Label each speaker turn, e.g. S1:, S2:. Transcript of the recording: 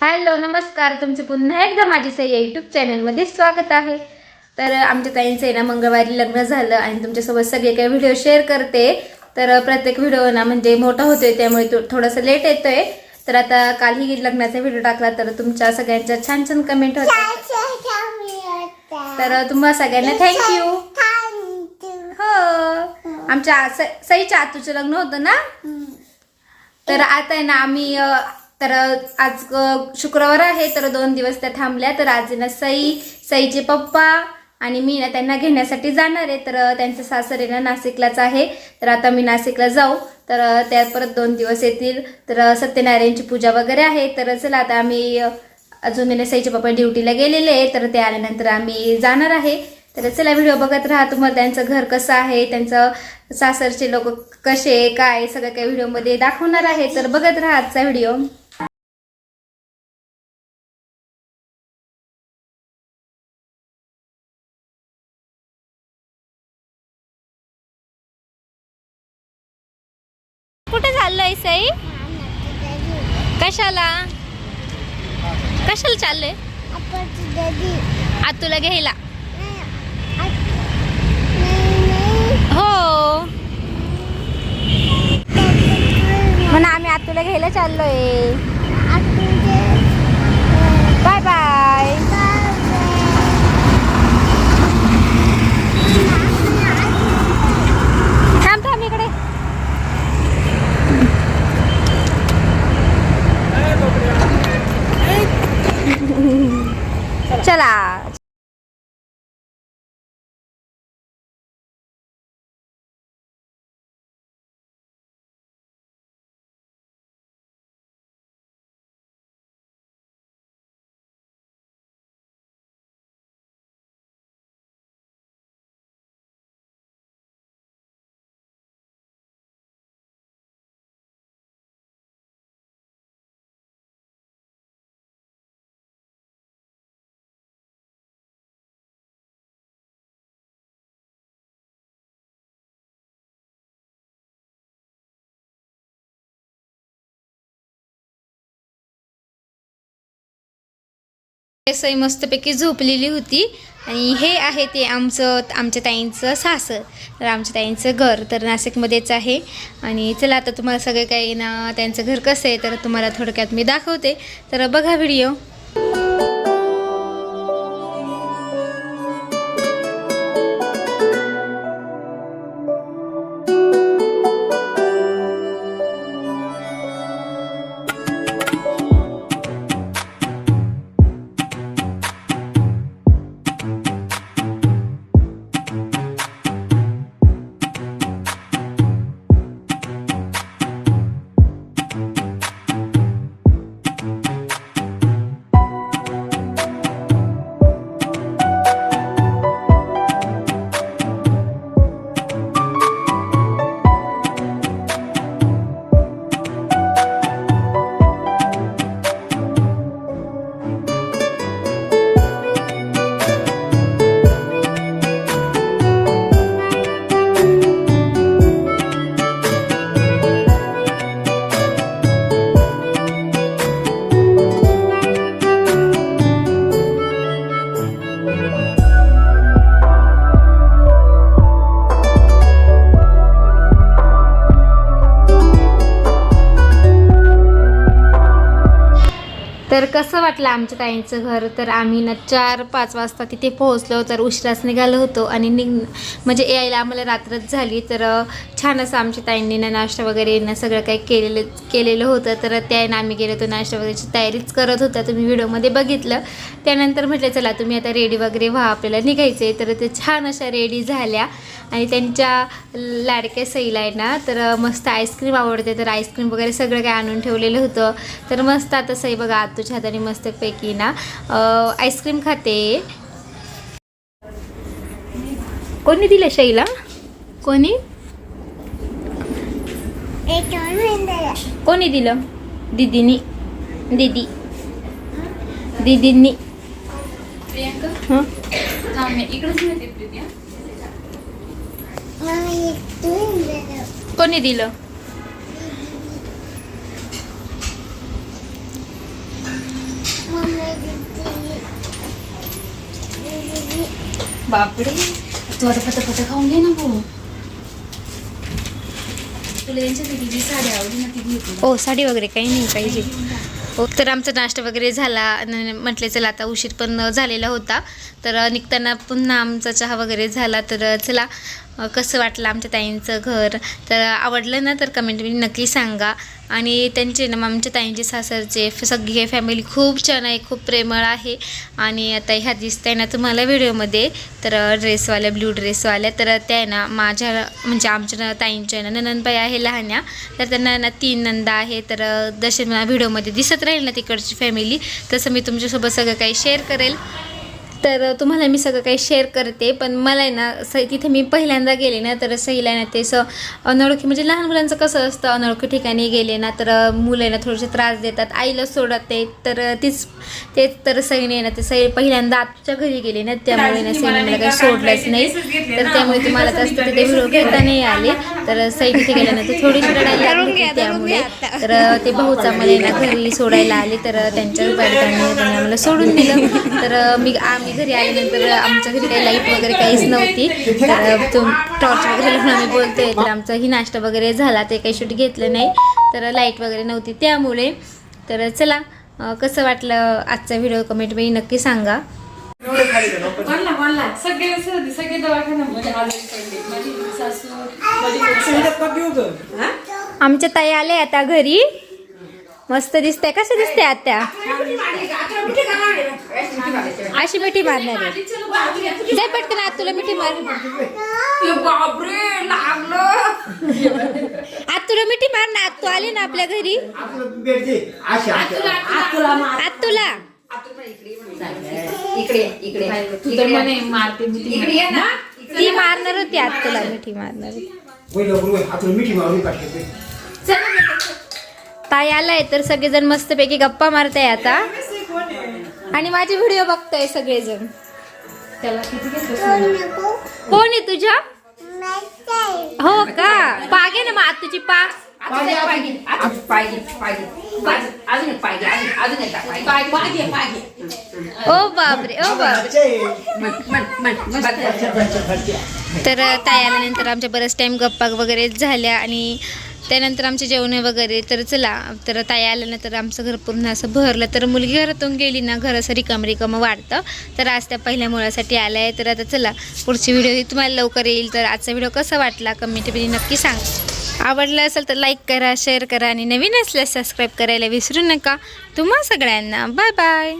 S1: Hello नमस्कार. तुमचे पुन्हा एकदा माझी सई यूट्यूब चॅनलमध्ये स्वागत आहे. तर आमच्या ताईंचं आहे ना मंगळवारी लग्न झालं आणि तुमच्यासोबत सगळे काही व्हिडिओ शेअर करते. तर प्रत्येक व्हिडिओ ना म्हणजे मोठा होतोय त्यामुळे तो थोडासा लेट येतोय. तर आता कालही लग्नाचा व्हिडिओ टाकला तर तुमच्या सगळ्यांच्या छान छान कमेंट होत्या. तर तुम्हा सगळ्यांना थँक्यू हो. आमच्या सईच्या आतूचं लग्न होतं ना? तर आता आहे ना आम्ही तर आज शुक्रवार आहे तर दोन दिवस त्या थांबल्या. तर आज ना सई सईचे पप्पा आणि मी ना त्यांना घेण्यासाठी जाणार आहे. तर त्यांचं सासर ना नाशिकलाच आहे. तर आता मी नाशिकला जाऊ. तर त्या परत दोन दिवस येतील. तर सत्यनारायणची पूजा वगैरे आहे. तर चला आता आम्ही अजून मी ना सईचे पप्पा ड्युटीला गेलेले आहे. तर ते आल्यानंतर आम्ही जाणार आहे. तर चला व्हिडिओ बघत राहा तुम्हाला त्यांचं घर कसं आहे त्यांचं सासरचे लोक कसे काय सगळं काही व्हिडिओमध्ये दाखवणार आहे. तर बघत राहा आजचा व्हिडिओ. कुठे चाललोय सई? कशाला? कशाला चाललोय? आतूला घ्यायला. हो. म्हणा आम्ही आतूला घ्यायला चाललोय बाय बाय थांब थांब इकडे चला सई मस्तपैकी झोपलेली होती. आणि हे आहे ते आमचं आमच्या ताईंचं सासर. तर आमच्या ताईंचं घर तर नाशिकमध्येच आहे. आणि चला आता तुम्हाला सगळे काही ना त्यांचं घर कसं आहे तर तुम्हाला थोडक्यात मी दाखवते. तर बघा व्हिडिओ. कसं वाटलं आमच्या ताईंचं घर? तर आम्ही ना चार पाच वाजता तिथे पोहोचलो तर उशिराच निघालो होतो आणि निघ म्हणजे यायला आम्हाला रात्रच झाली. तर छान असं आमच्या ताईंनी ना नाश्ता वगैरे ना सगळं काही केलेलं केलेलं होतं. तर त्याने आम्ही गेलो होतो नाश्ता वगैरेची तयारीच करत होता. तुम्ही व्हिडिओमध्ये बघितलं. त्यानंतर म्हटलं चला तुम्ही आता रेडी वगैरे व्हा आपल्याला निघायचे तर ते छान अशा रेडी झाल्या. आणि त्यांच्या लाडक्या सईला आहे ना तर मस्त आईस्क्रीम आवडते. तर आईस्क्रीम वगैरे सगळं काय आणून ठेवलेलं होतं. तर मस्त आता सई बघा आतूच्या हाताने मस्तपैकी ना आईस्क्रीम खाते. कोणी दिलं शैला कोणी? कोणी दिलं? दीदीनी. दीदी. दीदींनी. हं? कोणी दिलं?
S2: बापरे तू आता पटापट खाऊन घे ना भाऊ. तुला साडी आवडली ना ती घेते
S1: हो साडी वगैरे काही नाही पाहिजे. हो तर आमचा नाश्ता वगैरे झाला. म्हटले चला आता उशीर पण झालेला होता. तर निघताना पुन्हा आमचा चहा वगैरे झाला तर चला कसं वाटलं आमच्या ताईंचं घर? तर आवडलं ना तर कमेंटमध्ये नक्की सांगा. आणि त्यांचे ना आमच्या ताईंचे सासरचे फ- सगळी फॅमिली खूप छान आहे खूप प्रेमळ आहे. आणि आता ह्या दिसत आहे ना तुम्हाला व्हिडिओमध्ये. तर ड्रेसवाल्या ब्ल्यू ड्रेसवाल्या तर त्या आहे ना माझ्या म्हणजे आमच्या ताईंच्या आहे ना ननंदबाई आहे लहान्या. तर त्यांना ना तीन नंदा आहे. तर जसे मला व्हिडिओमध्ये दिसत राहील ना तिकडची फॅमिली तसं मी तुमच्यासोबत सगळं काही शेअर करेल. तर तुम्हाला मी सगळं काही शेअर करते पण मला आहे ना स तिथे मी पहिल्यांदा गेले ना तर सईला ना ते असं अनोळखी म्हणजे लहान मुलांचं कसं असतं अनोळखी ठिकाणी गेले ना तर मुलं आहे ना थोडेसे त्रास देतात आईला सोडत ते तर तीच तेच तर सईने ना ते सई पहिल्यांदा आजच्या घरी गेले ना त्यामुळे ना सईने मला काही सोडलंच नाही. तर त्यामुळे तुम्हाला जास्त तिथे व्हिडिओ घेता नाही आले. तर सई तिथे गेल्यानंतर थोडीशी रडायला लागली होती त्यामुळे. तर ते भाऊचा मला ना घरी सोडायला आले तर त्यांच्या पालकांनी त्यांनी आम्हाला सोडून दिलं. तर मी आम्ही घरी आल्यानंतर आमच्या घरी काही लाइट वगैरे काहीच नव्हती. टॉर्च वगैरे लावून आम्ही बोलतोय. तर आमचा ही नाश्ता वगैरे झाला. ते काही शूट घेतलं नाही. तर लाइट वगैरे नव्हती. त्यामुळे तर चला कसं वाटलं आजचा व्हिडिओ कमेंटमध्ये नक्की सांगा.
S3: सगळे सगळे दवाखान्यामध्ये
S1: आमच्या ताई आले आता घरी. मस्त दिसते कसं दिसते आत्या? अशी मिठी मारणार आहे. जाय पटकन आत तुला मिठी मार
S3: बापरे लागलं.
S1: आत तुला मिठी मार ना आत तू आली ना आपल्या घरी. आत तुला
S4: इकडे इकडे
S3: तू तर म्हणे मारते मी ती.
S4: इकडे ये. ना.
S1: ती मारणार होती आत तुला मिठी मारणार होती. ताई आलाय तर सगळेजण मस्तपैकी गप्पा मारताय आता. आणि माझे व्हिडिओ बघताय सगळेजण.
S3: त्याला किती?
S1: कोण आहे तुझ्या? हो का? पागे ना मग तुझी पा. ओ बापरे ओ बापरे. तर ताई आल्यानंतर आमच्या बरेच टाईम गप्पा वगैरे झाल्या आणि त्यानंतर आमचे जेवण वगैरे तर चला तर ताई आल्यानंतर आमचं घर पूर्ण असं भरलं. तर मुलगी घरातून गेली ना घर असं रिकाम रिकाम वाढतं. तर आज त्या पहिल्या मुळासाठी आल्या आहे. तर आता चला पुढची व्हिडिओही तुम्हाला लवकर येईल. तर आजचा व्हिडिओ कसा वाटला? कमेंटमध्ये नक्की सांग. आवडला असेल तर लाईक करा शेअर करा आणि नवीन असल्यास सबस्क्राईब करायला विसरू नका. तुम्हा सगळ्यांना बाय बाय